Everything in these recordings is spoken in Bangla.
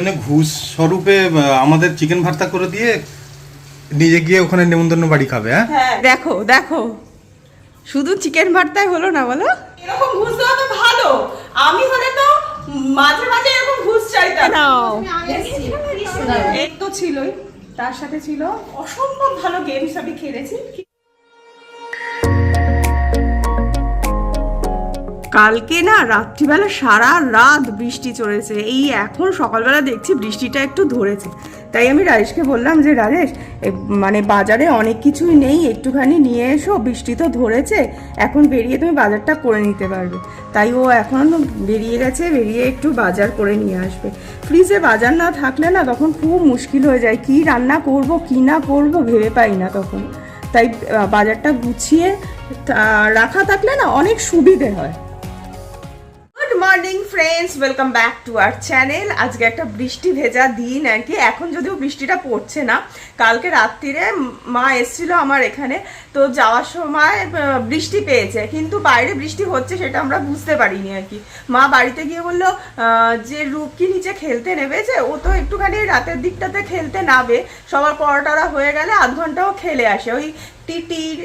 মানে ঘুষ স্বরূপে আমাদের চিকেন ভর্তা করে দিয়ে নিজে গিয়ে ওখানে নেমন্তন্ন বাড়ি খাবে হ্যাঁ? হ্যাঁ। দেখো দেখো। শুধু চিকেন ভর্তাই হলো না বলো? এরকম ঘুষ দেওয়া তো ভালো। আমি হলে তো মাঝে মাঝে এরকম ঘুষ চাইতাম। নাও। এই তো ছিলই। তার সাথে ছিল অসম্ভব ভালো গেমস আমি খেলেছি। কালকে না রাত্রিবেলা সারা রাত বৃষ্টি চলেছে এই এখন সকালবেলা দেখছি বৃষ্টিটা একটু ধরেছে। তাই আমি রাজেশকে বললাম যে, রাজেশ মানে বাজারে অনেক কিছুই নেই, একটুখানি নিয়ে এসো, বৃষ্টি তো ধরেছে, এখন বেরিয়ে তুমি বাজারটা করে নিতে পারবে। তাই ও এখন বেরিয়ে গেছে, বেরিয়ে একটু বাজার করে নিয়ে আসবে। ফ্রিজে বাজার না থাকলে না তখন খুব মুশকিল হয়ে যায়, কি রান্না করব, কি না করব ভেবে পাই না তখন। তাই বাজারটা গুছিয়ে রাখা থাকলে না অনেক সুবিধে হয়। Morning friends welcome back to our channel আজকে একটা বৃষ্টি ভেজা দিন আর কি। এখন যদিও বৃষ্টিটা পড়ছে না, কালকে রাত্রিরে মা এসেছিল আমার এখানে, তো যাওয়ার সময় বৃষ্টি পেয়েছে। কিন্তু বাইরে বৃষ্টি হচ্ছে সেটা আমরা বুঝতে পারিনি আর কি। মা বাড়িতে গিয়ে বলল যে রূপকি নিচে খেলতে নেমেছে, ও তো একটুখানি রাতের দিকটাতে খেলতে নাবে সবার পড়াটরা হয়ে গেলে আধ ঘন্টাও খেলে আসে। ওই টিটির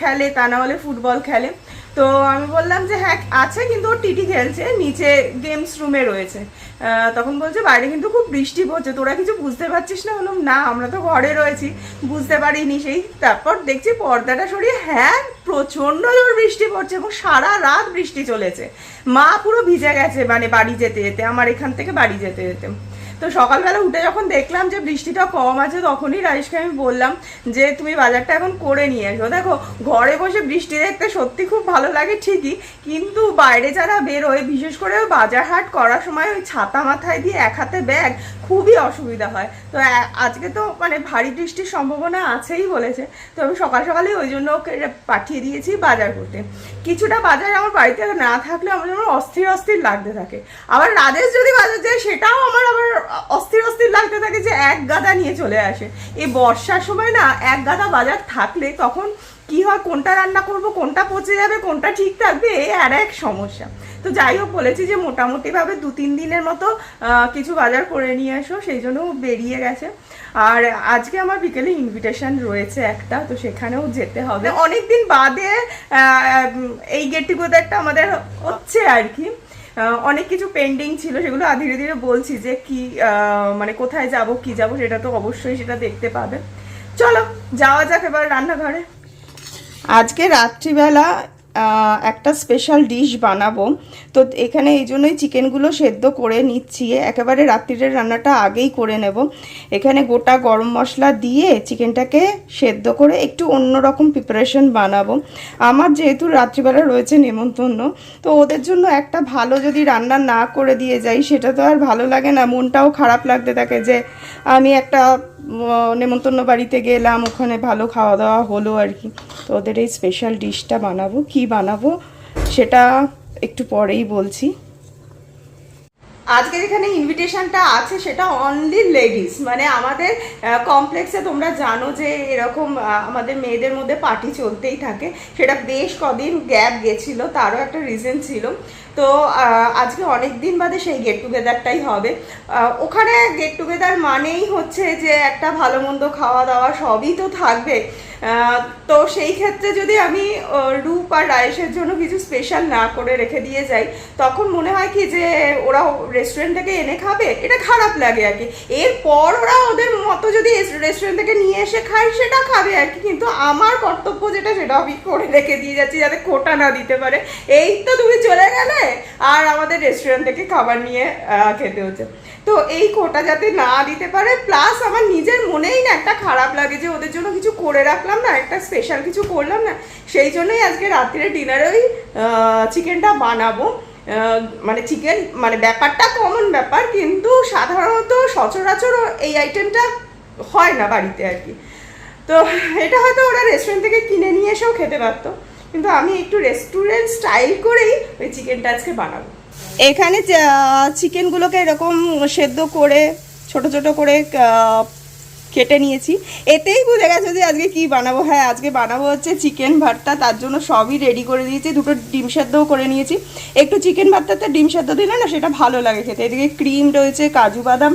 খেলে তা না হলে ফুটবল খেলে। তো আমি বললাম যে হ্যাঁ আছে কিন্তু ও টিটি খেলছে, নিচে গেমস রুমে রয়েছে। তখন বলছে, বাইরে কিন্তু খুব বৃষ্টি পড়ছে, তোরা কিছু বুঝতে পারছিস না? বললাম, না, আমরা তো ঘরে রয়েছি, বুঝতে পারিনি সেই। তারপর দেখছি পর্দাটা সরিয়ে হ্যাঁ প্রচণ্ড জোর বৃষ্টি পড়ছে এবং সারা রাত বৃষ্টি চলেছে। মা পুরো ভিজে গেছে মানে বাড়ি যেতে যেতে, আমার এখান থেকে বাড়ি যেতে যেতে। তো সকালবেলা উঠে যখন দেখলাম যে বৃষ্টিটা কম আছে, তখনই রাজেশকে আমি বললাম যে তুমি বাজারটা এখন করে নিয়ে এসো দেখো, ঘরে বসে বৃষ্টি দেখতে সত্যি খুব ভালো লাগে ঠিকই, কিন্তু বাইরে যারা বেরোয়, বিশেষ করে বাজার হাট করার সময় ওই ছাতা মাথায় দিয়ে এক হাতে ব্যাগ খুবই অসুবিধা হয়। তো আজকে তো মানে ভারী বৃষ্টির সম্ভাবনা আছেই বলেছে। তো, আমি সকাল সকালে ওই জন্য ওকে পাঠিয়ে দিয়েছি বাজার করতে। কিছুটা বাজার আমার বাড়িতে না থাকলে আমার যেমন অস্থির অস্থির লাগতে থাকে। আবার রাজেশ যদি বাজার যায়, সেটাও আমার আবার অস্থির অস্থির লাগতে থাকে যে এক গাদা নিয়ে চলে আসে। এই বর্ষার সময় না, এক গাদা বাজার থাকলে তখন কি হয়, কোনটা রান্না করব, কোনটা পচে যাবে, কোনটা ঠিক থাকবে এই আর এক সমস্যা। তো যাই হোক, বলেছি যে মোটামুটিভাবে দু তিন দিনের মতো কিছু বাজার করে নিয়ে এসো, সেই জন্য বেরিয়ে গেছে। আর আজকে আমার বিকেলে ইনভিটেশন রয়েছে একটা, তো সেখানেও যেতে হবে। অনেক দিন বাদে এই গেট টুগেদারটা আমাদের হচ্ছে আর কি। অনেক কিছু পেন্ডিং ছিল, সেগুলো ধীরে ধীরে বলছি যে কি মানে কোথায় যাব, কি যাব, সেটা তো অবশ্যই সেটা দেখতে পাবে। চলো, যাওয়া যাক এবার রান্নাঘরে। আজকে রাত্রিবেলা একটা স্পেশাল ডিশ বানাবো। তো এখানে এই জন্যই চিকেনগুলো সেদ্ধ করে নিচ্ছি। একেবারে রাত্রিরের রান্নাটা আগেই করে নেব। এখানে গোটা গরম মশলা দিয়ে চিকেনটাকে সেদ্ধ করে একটু অন্যরকম প্রিপারেশন বানাবো। আমার যেহেতু রাত্রিবেলা রয়েছে নেমন্তন্ন, তো ওদের জন্য একটা ভালো যদি রান্না না করে দিয়ে যাই, সেটা তো আর ভালো লাগে না। মনটাও খারাপ লাগতে থাকে যে আমি একটা নেমন্তন্ন বাড়িতে গেলাম, ওখানে ভালো খাওয়া দাওয়া হলো আর কি। তো ওদের এই স্পেশাল ডিশটা বানাবো। কি বানাবো? সেটা একটু পরেই বলছি। আজকে যেখানে ইনভিটেশনটা আছে সেটা অনলি লেডিস মানে আমাদের কমপ্লেক্সে তোমরা জানো যে এরকম আমাদের মেয়েদের মধ্যে পার্টি চলতেই থাকে। সেটা বেশ কদিন গ্যাপ গেছিল, তারও একটা রিজন ছিল। তো আজকে অনেক দিন বাদে সেই গেট টুগেদারটাই হবে ওখানে গেট টুগেদার মানেই হচ্ছে যে একটা ভালো মন্দ খাওয়া দাওয়া সবই তো থাকবে। তো সেই ক্ষেত্রে যদি আমি রূপ আর রায়েশের জন্য কিছু স্পেশাল না করে রেখে দিয়ে যাই, তখন মনে হয় কি যে ওরা রেস্টুরেন্ট থেকে এনে খাবে? এটা খারাপ লাগে আর কি। এরপর ওরা ওদের মতো যদি রেস্টুরেন্ট থেকে নিয়ে এসে খায়, সেটা খাবে আর কি। কিন্তু আমার কর্তব্য যেটা, সেটা আমি করে রেখে দিয়ে যাচ্ছি, যাতে খোটা না দিতে পারে। এই তো তুমি চলে গেলে, আর আমাদের রেস্টুরেন্ট থেকে খাবার নিয়ে খেতে হচ্ছে। তো এই কোটা যাতে না দিতে পারে প্লাস আমার নিজের মনেই না একটা খারাপ লাগে যে ওদের জন্য কিছু করে রাখলাম না, একটা স্পেশাল কিছু করলাম না, সেই জন্যই আজকে রাত্রে ডিনারে ওই চিকেনটা বানাবো। মানে চিকেন মানে ব্যাপারটা কমন ব্যাপার, কিন্তু সাধারণত সচরাচর এই আইটেমটা হয় না বাড়িতে আর কি। তো এটা হয়তো ওরা রেস্টুরেন্ট থেকে কিনে নিয়ে এসেও খেতে পারতো, কিন্তু আমি একটু রেস্টুরেন্ট স্টাইল করেই ওই চিকেনটা আজকে বানাবো। এখানে চিকেনগুলোকে এরকম সেদ্ধ করে, ছোট ছোট করে কেটে নিয়েছি। এতেই বুঝে গেছে যে আজকে কি বানাবো। হ্যাঁ আজকে বানাবো হচ্ছে চিকেন ভর্তা, তার জন্য সবই রেডি করে দিয়েছি। দুটো ডিম সেদ্ধও করে নিয়েছি। একটু চিকেন ভর্তাতে ডিম সেদ্ধ দিলে না সেটা ভালো লাগে খেতে। এদিকে ক্রিম রয়েছে, কাজু বাদাম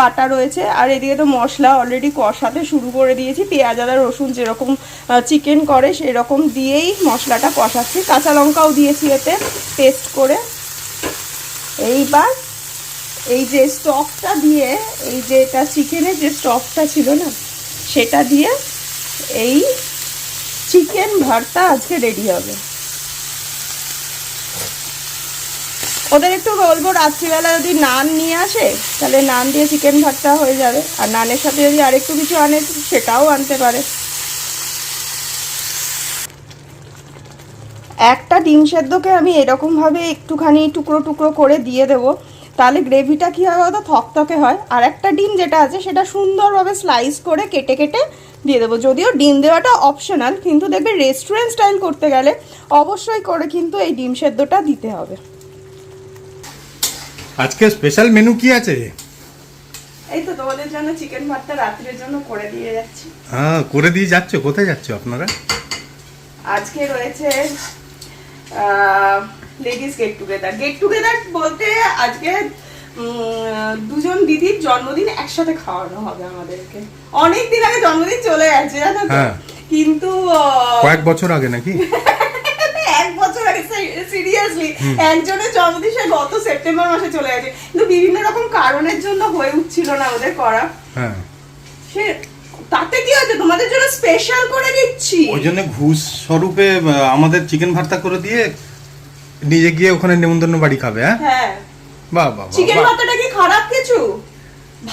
বাটা রয়েছে, আর এদিকে তো মশলা অলরেডি কষাতে শুরু করে দিয়েছি। পেঁয়াজ, আদা, রসুন যেরকম চিকেন করে সেরকম দিয়েই মশলাটা কষাচ্ছি। কাঁচা লঙ্কাও দিয়েছি এতে পেস্ট করে। এইবার এই যে স্টকটা দিয়ে, এই যে এটা চিকেনের যে স্টকটা ছিল না, সেটা দিয়ে এই চিকেন ভর্তা আজকে রেডি হবে। ওদের একটু বলব, রাত্রিবেলা যদি নান নিয়ে আসে, তাহলে নান দিয়ে চিকেন ভর্তা হয়ে যাবে। আর নানের সাথে যদি আরেকটু কিছু আনে, সেটাও আনতে পারে। একটা ডিম সেদ্ধকে আমি এরকমভাবে একটুখানি টুকরো টুকরো করে দিয়ে দেবো। তাহলে গ্রেভিটা কী হয় বলতো? থকথকে হয়। আর একটা ডিম যেটা আছে সেটা সুন্দরভাবে স্লাইস করে কেটে কেটে দিয়ে দেবো। যদিও ডিম দেওয়াটা অপশনাল কিন্তু দেখবে রেস্টুরেন্ট স্টাইল করতে গেলে অবশ্যই করে কিন্তু এই ডিম সেদ্ধটা দিতে হবে। আজকে স্পেশাল মেনু কি আছে? এই তো তোমাদের জন্য চিকেন ভাতটা রাত্রের জন্য করে দিয়ে যাচ্ছি। হ্যাঁ করে দিয়ে যাচ্ছ? কোথায় যাচ্ছ আপনারা? আজকে রয়েছে ladies get together get together বলতে আজকে দুজন দিদির জন্মদিন একসাথে খাওয়ানো হবে আমাদেরকে। অনেক দিন আগে জন্মদিন চলে গেছে জানো তো। হ্যাঁ। কিন্তু কয়েক বছর আগে নাকি? এক বছর আগে সিরিয়াসলি একজনের জন্মদিন সে গত সেপ্টেম্বর মাসে চলে গেছে। কিন্তু বিভিন্ন রকম কারণের জন্য হয়ে উঠছিল না ওদের করা। হ্যাঁ। সে তাতে কি হয়েছে? তোমাদের জন্য স্পেশাল করে দিচ্ছি। ওই জন্য ঘুষ স্বরূপে আমাদের চিকেন ভর্তা করে দিয়ে নিজে গিয়ে ওখানে নেমন্তন্ন বাড়ি খাবে হ্যাঁ? হ্যাঁ। বাহ বাহ চিকেন। ভাতটা কি খারাপ কিছু?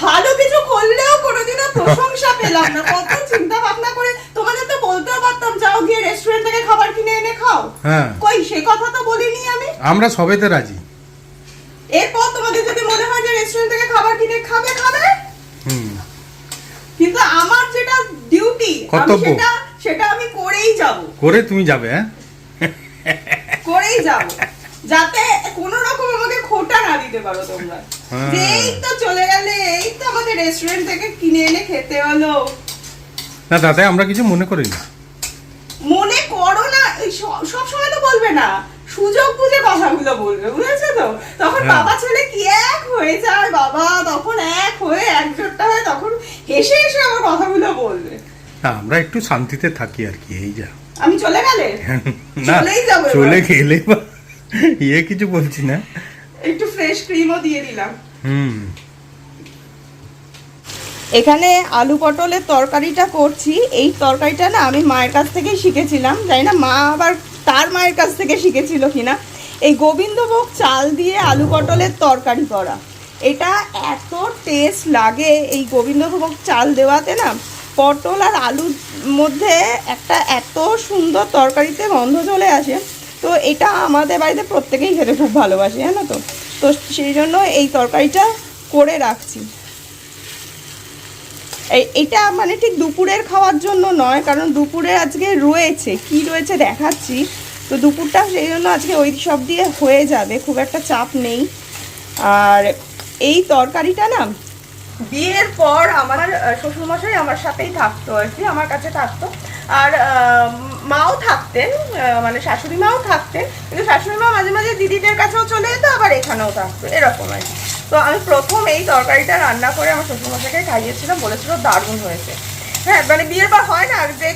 ভালো কিছু করলেও কোনোদিনও প্রশংসা পেলাম না। কত চিন্তা ভাবনা করে তোমাদের তো বলতেও পারতাম যাও গিয়ে রেস্টুরেন্ট থেকে খাবার কিনে এনে খাও। হ্যাঁ। কই সে কথা তো বলিনি আমি? আমরা সবেতে রাজি। এরপর তোমাদের যদি মনে হয় যে রেস্টুরেন্ট থেকে খাবার কিনে খাবে খাবে? হুম। কিন্তু আমার যেটা ডিউটি আমি। সেটা সেটা আমি করেই যাব। করে তুমি যাবে হ্যাঁ? করেই যাব। যাতে কোনো রকম আমাকে খোটা না দিতে পারো তোমরা। হ্যাঁ। এই তো চলে গেলে এই তো আমাদের রেস্টুরেন্ট থেকে কিনে এনে খেতে হলো। না তাতে আমরা কিছু মনে করি না। মনে করো না সব সময় তো বলবে না। সুযোগ বুঝে কথাগুলো বলবে বুঝেছ তো? তখন হ্যাঁ। বাবা ছেলে কি এক হয়ে যায় বাবা তখন এক হয়ে একজোটটা হয় তখন হেসে হেসে আমার কথাগুলো বলবে। না আমরা একটু শান্তিতে থাকি আর কি এই যা। আমি চলে গেলে? না চলেই যাব এবার। চলে গেলে বা ইয়ে কিছু বলছি না। একটু ফ্রেশ ক্রিমও দিয়ে দিলাম। হুম। এখানে আলু পটলের তরকারিটা করছি। এই তরকারিটা না আমি মায়ের কাছ থেকেই শিখেছিলাম। জানি না মা আবার তার মায়ের কাছ থেকে শিখেছিল কিনা। এই গোবিন্দভোগ চাল দিয়ে আলু পটলের তরকারি করা। এটা এত টেস্ট লাগে এই গোবিন্দভোগ চাল দেওয়াতে না। পটল আর আলুর মধ্যে একটা এত সুন্দর তরকারিতে গন্ধ চলে আসে, তো এটা আমাদের বাড়িতে প্রত্যেকেই খেতে খুব ভালোবাসে, জানো তো? তো সেই জন্য এই তরকারিটা করে রাখছি। এটা মানে ঠিক দুপুরের খাওয়ার জন্য নয়, কারণ দুপুরে আজকে রয়েছে। কি রয়েছে দেখাচ্ছি। তো দুপুরটা সেই জন্য আজকে ওই সব দিয়ে হয়ে যাবে, খুব একটা চাপ নেই। আর এই তরকারিটা না বিয়ের পর আমার শ্বশুরমশাই আমার সাথেই থাকতো আর কি, আমার কাছে থাকতো। আর মাও থাকতেন মানে শাশুড়ি মাও থাকতেন, কিন্তু শাশুড়ি মা মাঝে মাঝে দিদিদের কাছেও চলে যেত, আবার এখানেও থাকতো, এরকম আর তো আমি প্রথম এই তরকারিটা রান্না করে আমার শ্বশুরমশাইকে খাইয়েছিলাম, বলেছিল দারুণ হয়েছে। হ্যাঁ মানে বিয়ের পর হয় না যে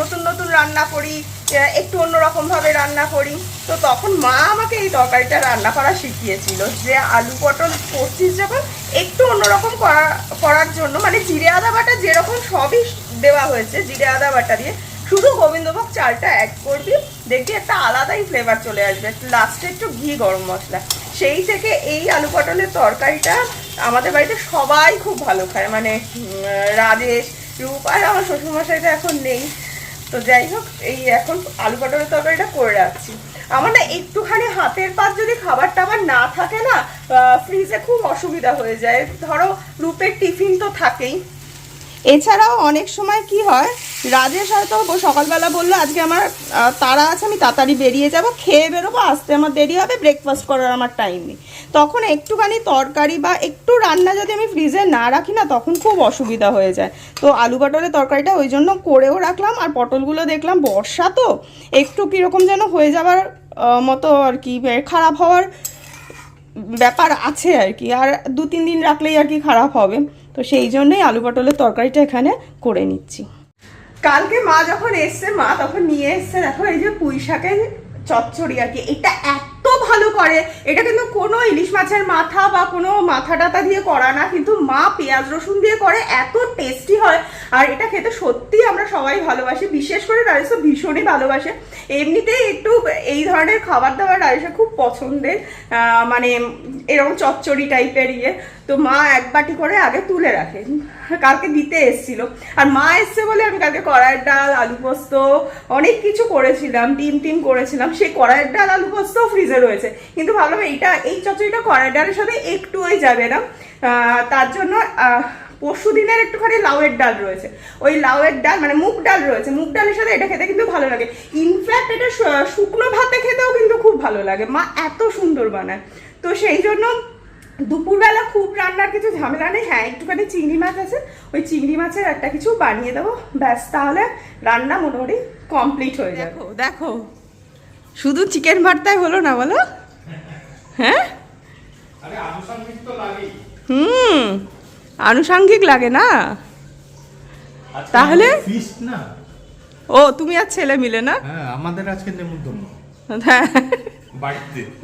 নতুন নতুন রান্না করি একটু অন্যরকমভাবে রান্না করি। তো তখন মা আমাকে এই তরকারিটা রান্না করা শিখিয়েছিল যে আলু পটল করছিস যখন একটু অন্যরকম করা, করার জন্য মানে জিরে আদা বাটা যেরকম সবই দেওয়া হয়েছে, জিরে আদা বাটা দিয়ে, শুধু গোবিন্দভোগ চালটা অ্যাড করবি, দেখবি একটা আলাদাই ফ্লেভার চলে আসবে। লাস্টে একটু ঘি গরম মশলা। সেই থেকে এই আলু পটলের তরকারিটা আমাদের বাড়িতে সবাই খুব ভালো খায়। মানে রাজেশ রূপ আর আমার শ্বশুরমশাইটা এখন নেই। তো যাই হোক, এই এখন আলু পটলের তরকারিটা করে রাখছি। আমার না একটুখানি হাতের পাত যদি খাবার টাবার না থাকে না ফ্রিজে খুব অসুবিধা হয়ে যায়। ধরো রূপের টিফিন তো থাকেই। এছাড়াও অনেক সময় কি হয়, রাজেশ হয়তো সকালবেলা বলল, আজকে আমার তাড়া আছে, আমি তাড়াতাড়ি বেরিয়ে যাব, খেয়ে বেরোবো, আসতে আমার দেরি হবে ব্রেকফাস্ট করার আমার টাইম নেই। তখন একটুখানি তরকারি বা একটু রান্না যদি আমি ফ্রিজে না রাখি না, তখন খুব অসুবিধা হয়ে যায়। তো আলু পটলের তরকারিটা ওই জন্য করেও রাখলাম, আর পটলগুলো দেখলাম বর্ষা তো, একটু কীরকম যেন হয়ে যাওয়ার মতো আর কি খারাপ হওয়ার ব্যাপার আছে আর কি, আর দু তিন দিন রাখলেই আর কি খারাপ হবে। তো সেই জন্যই আলু পটলের তরকারিটা এখানে করে নিচ্ছি। কালকে মা যখন এসছে, মা তখন নিয়ে এসছে, দেখো এই যে পুঁই শাকের চচ্চড়ি আর কি, এটা এত ভালো করে। এটা কিন্তু কোনো ইলিশ মাছের মাথা বা কোনো মাথা টাথা দিয়ে করা না, কিন্তু মা পেঁয়াজ রসুন দিয়ে করে, এত টেস্টি হয়। আর এটা খেতে সত্যি আমরা সবাই ভালোবাসি, বিশেষ করে রাইসও ভীষণই ভালোবাসে। এমনিতেই একটু এই ধরনের খাবার দাবার রাইসা খুব পছন্দের মানে এরকম চচ্চড়ি টাইপের ইয়ে। তো মা এক বাটি করে আগে তুলে রাখে। কালকে দিতে এসছিল। আর মা এসছে বলে আমি কালকে কড়াইয়ের ডাল, আলু পোস্ত, অনেক কিছু করেছিলাম, ডিম টিম করেছিলাম। সেই কড়াইয়ের ডাল, আলু পোস্ত ফ্রিজে রয়েছে। কিন্তু ভাবলাম এইটা এই চচড়িটা কড়াইয়ের ডালের সাথে একটুই যাবে না। তার জন্য পরশু দিনের একটুখানি লাউয়ের ডাল রয়েছে। ওই লাউয়ের ডাল মানে মুগ ডাল রয়েছে। মুগ ডালের সাথে এটা খেতে কিন্তু ভালো লাগে। ইনফ্যাক্ট এটা শুকনো ভাতে খেতেও কিন্তু খুব ভালো লাগে। মা এত সুন্দর বানায়। তো সেই জন্য দুপুরবেলা খুব রান্নার কিছু ঝামেলা নেই। হ্যাঁ একটুখানি চিংড়ি মাছ আছে। ওই চিংড়ি মাছের একটা কিছু বানিয়ে দেবো। ব্যাস তাহলে রান্না মোটামুটি কমপ্লিট হয়ে যাবে। দেখো দেখো। শুধু চিকেন ভর্তায় হলো না বলো? হ্যাঁ? হুম। আনুষাঙ্গিক লাগে না? তাহলে? ও তুমি আর ছেলে মিলে না? হ্যাঁ আমাদের আজকে নেমন্তন্ন। হ্যাঁ।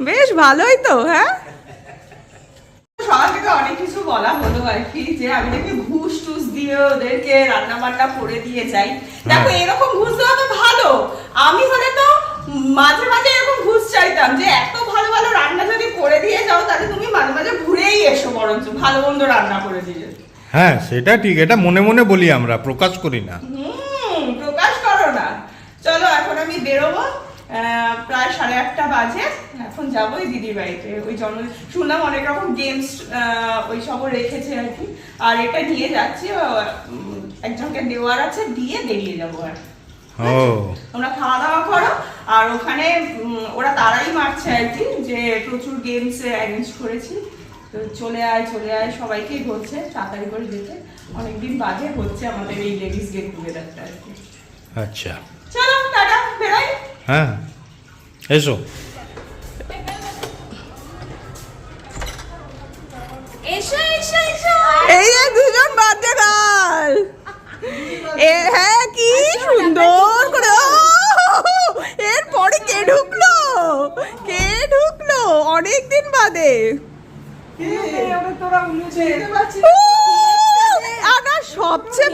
বেশ ভালোই তো হ্যাঁ? সবার থেকে অনেক কিছু বলা হলো আর কি যে আমি নাকি ঘুষ টুস দিয়ে ওদেরকে রান্না বান্না করে দিয়ে যাই। দেখো হ্যাঁ। এরকম ঘুষ দেওয়া তো ভালো। আমি হলে তো মাঝে মাঝে এরকম ঘুষ চাইতাম যে এত ভালো ভালো রান্না যদি করে দিয়ে যাও তাহলে তুমি মাঝে মাঝে ঘুরেই এসো বরঞ্চ ভালো মন্দ রান্না করে দিয়ে হ্যাঁ সেটা ঠিক এটা মনে মনে বলি আমরা প্রকাশ করি না। হুম প্রকাশ করো না। চলো এখন আমি বেরোবো প্রায় সাড়ে আটটা বাজে এখন যাব ওই দিদির বাড়িতে। ওই জন্ম শুনলাম অনেক রকম গেমস ওই সবও রেখেছে আর কি। আর এটা নিয়ে যাচ্ছি একজনকে দেওয়ার আছে দিয়ে বেরিয়ে যাব আর। তোমরা খাওয়া দাওয়া করো আর ওখানে ওরা তারাই মারছে আর কি। যে প্রচুর গেমস অ্যারেঞ্জ করেছি। তো চলে আয় চলে আয় সবাইকেই বলছে তাড়াতাড়ি করে যেতে। অনেকদিন বাদে হচ্ছে আমাদের এই লেডিস গেট টুগেদারটা আর কি। আচ্ছা। চলো টাটা বেরোই। হ্যাঁ এসো। এসো এসো এসো। এই যে দুজন এ হ্যাঁ কি সুন্দর করে এরপরে কে ঢুকলো? কে ঢুকলো? অনেক দিন বাদে উ, সবচেয়ে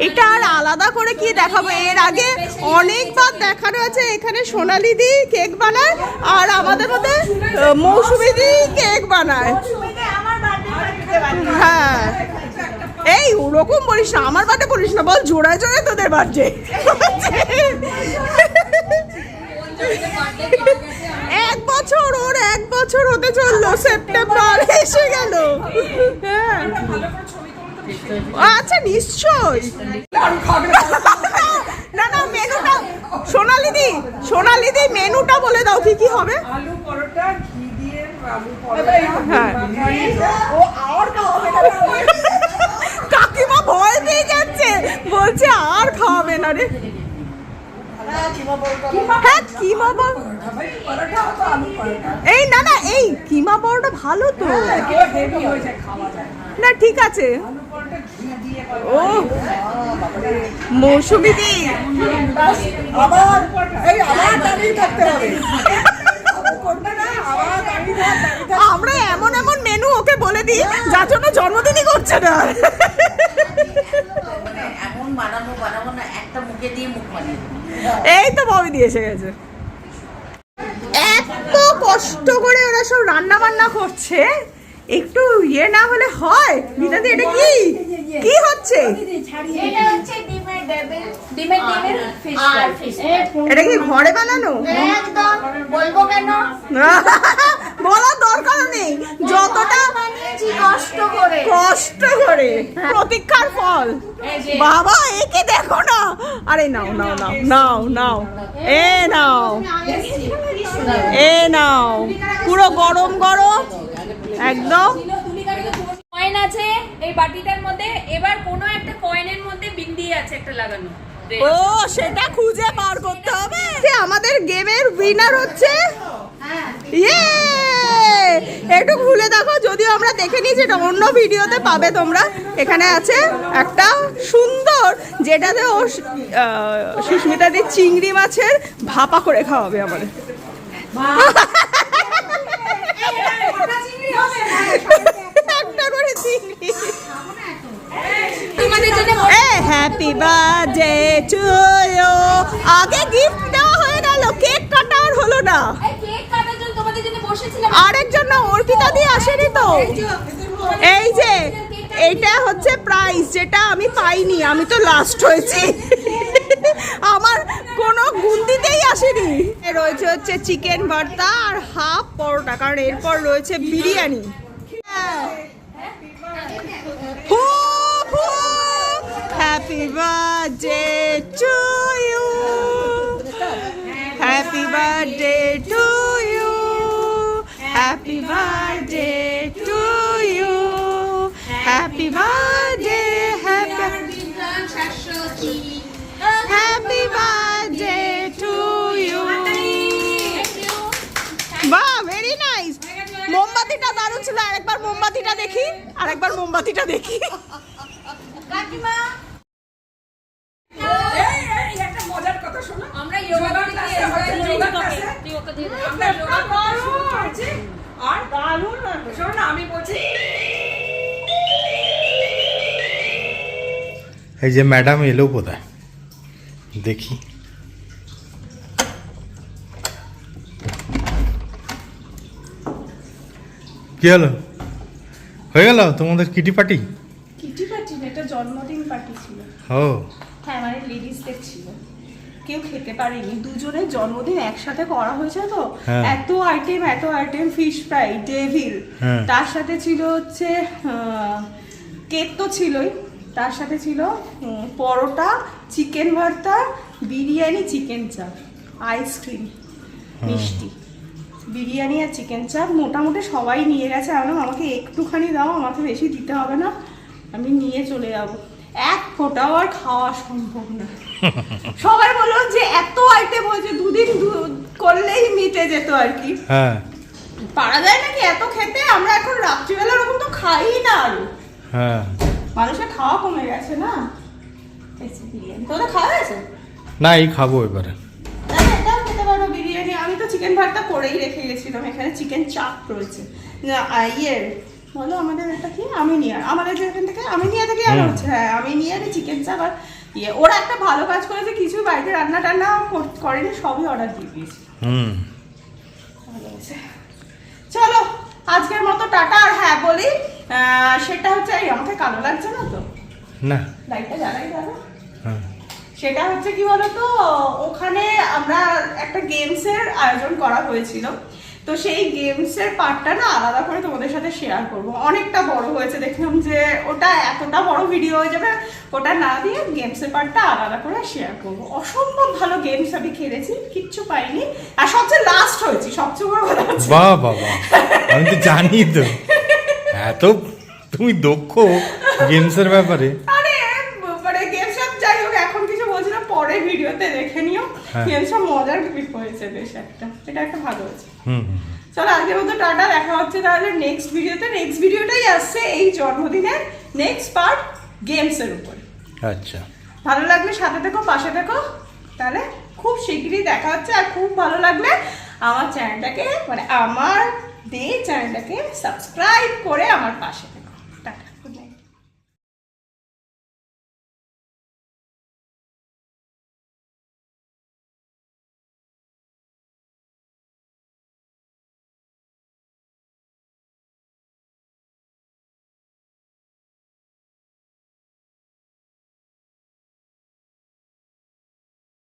এটা আর আলাদা করে কি দেখাবো এর আগে অনেকবার দেখানো আছে এখানে সোনালি দি কেক বানায় আর আমাদের মধ্যে মৌসুমি দি কেক বানায় হ্যাঁ এই ওরকম বলিস না আমার বার্থডে বলিস না বল জোড়ায় জোড়ায় তোদের বার্থডে এক বছর ওর, এক বছর হতে চলল, সেপ্টেম্বর এসে গেল। হ্যাঁ। আচ্ছা নিশ্চয় না না সোনালি দি সোনালি দি মেনুটা বলে দাও, কি কি হবে? হ্যাঁ। কাকিমা ভয় পেয়ে যাচ্ছে, বলছে আর খাওয়াবে না রে। হ্যাঁ কিমা পরোটা পরোটা এই না না এই কিমা বড়টা ভালো তো। না ঠিক আছে। পরোটা ও মৌসুমি দি। আবার এই আবার দাঁড়িয়ে থাকতে হবে। আমরা এমন এমন মেনু ওকে বলে দিই যার জন্য জন্মদিনই করছে না মানে এমন বানাবো বানাবো না একটা মুখে দিয়ে মুখ বানিয়ে দেবো। এই তো ববি দিয়ে এসে গেছে। এত কষ্ট করে ওরা সব রান্না বান্না করছে। একটু ইয়ে না হলে হয়। মিতাদি এটা কি? কি হচ্ছে? এটা হচ্ছে ডিমের ডেবিল ডিমের ডিমের ফিশ আর ফিশ এটা কি ঘরে বানানো? একদম। বলব কেন? বলার দরকার নেই। যতটা বানিয়েছি কষ্ট করে। কষ্ট করে। প্রতীক্ষার ফল। বাবা একে দেখো না। আরে নাও নাও নাও নাও নাও। এ নাও। এ নাও। পুরো গরম গরম। একদম। কয়েন আছে এই বাটিটার মধ্যে। এবার কোনো একটা কয়েনের মধ্যে বিন্দি আছে একটা লাগানো। ও সেটা খুঁজে বার করতে হবে। আমাদের গেমের উইনার হচ্ছে একটু খুলে দেখো যদিও আমরা দেখে নিয়েছি এটা অন্য ভিডিওতে পাবে তোমরা। এখানে আছে একটা সুন্দর যেটাতে ও আহ, সুস্মিতা দি চিংড়ি মাছের ভাপা করে খাওয়াবে আমাদের। একটা করে চিংড়ি। হ্যাপি বার্থডে টু ইউ আগে গিফট গেল কেক কাটা আর হলো না জন্য আরেকজন না অর্পিতা দিয়ে আসেনি তো এই যে এইটা হচ্ছে প্রাইস যেটা আমি পাইনি আমি তো লাস্ট হয়েছি আমার কোনো গুন্দিতেই আসেনি রয়েছে হচ্ছে চিকেন ভর্তা আর হাফ পরোটা কারণ এরপর রয়েছে biryani happy birthday to you happy birthday to you happy birthday to you happy birthday happy happy birthday to you বাহ ভেরি নাইস মোমবাতিটা দারুণ ছিল। আরেকবার মোমবাতিটা দেখি। আরেকবার মোমবাতিটা দেখি। আমরা যোগা ক্লাসে যোগা ক্লাসে দিয়ে আমরা যোগা ক্লাসে আর? দারুণ শোনো আমি বলছি এই যে ম্যাডাম এলো বোধহয়। দেখি। কি হলো? হয়ে গেল তোমাদের কিটি পার্টি? কিটি পার্টি এটা জন্মদিন পার্টি ছিল। ও। হ্যাঁ মানে ছিল কেউ খেতে পারেনি। দুজনের জন্মদিন একসাথে করা হয়েছে তো? হ্যাঁ। এত আইটেম এত আইটেম ফিশ ফ্রাই ডেভিল। তার সাথে ছিল হচ্ছে কেক তো ছিলই। তার সাথে ছিল পরোটা চিকেন ভর্তা বিরিয়ানি চিকেন চাপ আইসক্রিম মিষ্টি। বিরিয়ানি আর চিকেন চাপ মোটামুটি সবাই নিয়ে গেছে। আমি আমাকে একটুখানি দাও আমাকে বেশি দিতে হবে না। আমি নিয়ে চলে যাব। এক ফোঁটাও আর খাওয়া সম্ভব না। সবাই বলল যে এত আইটেম হয়েছে দুদিন করলেই মিটে যেত আর কি। হ্যাঁ। পারা যায় নাকি এত খেতে? আমরা এখন রাত্রিবেলা ওরকম তো খাই না আর। হ্যাঁ। মানুষের খাওয়া কমে গেছে না? তোদের খাওয়া গেছে না এই খাব এবারে বিরিয়ানি। আমি তো চিকেন ভাতটা করেই রেখে গেছিলাম। এখানে চিকেন চাপ রয়েছে। না, বলো আমাদের এটা কি? আমিনিয়ার আমাদের যেখান থেকে আমিনিয়া থেকে আর হচ্ছে হ্যাঁ আমিনিয়ারে চিকেন চাপ আর ইয়ে ওরা একটা ভালো কাজ করেছে কিছু বাড়িতে রান্না টান্না কর- করেনি সবই অর্ডার দিয়ে দিয়েছে। হুম। চলো আজকের মতো টাটা। আর হ্যাঁ বলি সেটা হচ্ছে এই আমাকে কালো লাগছে না তো? না। লাইটটা জ্বালাই যাবে হ্যাঁ। সেটা হচ্ছে কি বলতো ওখানে আমরা একটা গেমসের আয়োজন করা হয়েছিল। তো সেই গেমসের পার্টটা না আলাদা করে তোমাদের সাথে শেয়ার করব। অনেকটা বড় হয়েছে দেখলাম যে ওটা এতটা বড় ভিডিও হয়ে যাবে ওটা না দিয়ে গেমসের পার্টটা আলাদা করে শেয়ার করব। অসম্ভব ভালো গেমস আমি খেলেছি কিচ্ছু পাইনি। আর সবচেয়ে লাস্ট হয়েছি সবচেয়ে বড় কথা বাহ বাবা আমি তো জানি তো এত তুমি দক্ষ গেমসের ব্যাপারে। আরে মানে ভিডিওতে দেখে নিও। হ্যাঁ। গেম সব মজার ক্লিপ হয়েছে বেশ একটা। এটা একটা ভালো হয়েছে। চলো আজকের মতো টাটা দেখা হচ্ছে তাহলে নেক্সট ভিডিওতে নেক্সট ভিডিওটাই আসছে এই জন্মদিনের নেক্সট পার্ট গেমসের উপর। আচ্ছা। ভালো লাগলে সাথে থেকো পাশে থেকো। তাহলে খুব শিগগিরই দেখা হচ্ছে আর খুব ভালো লাগলে আমার চ্যানেলটাকে মানে আমার দে চ্যানেলটাকে সাবস্ক্রাইব করে আমার পাশে।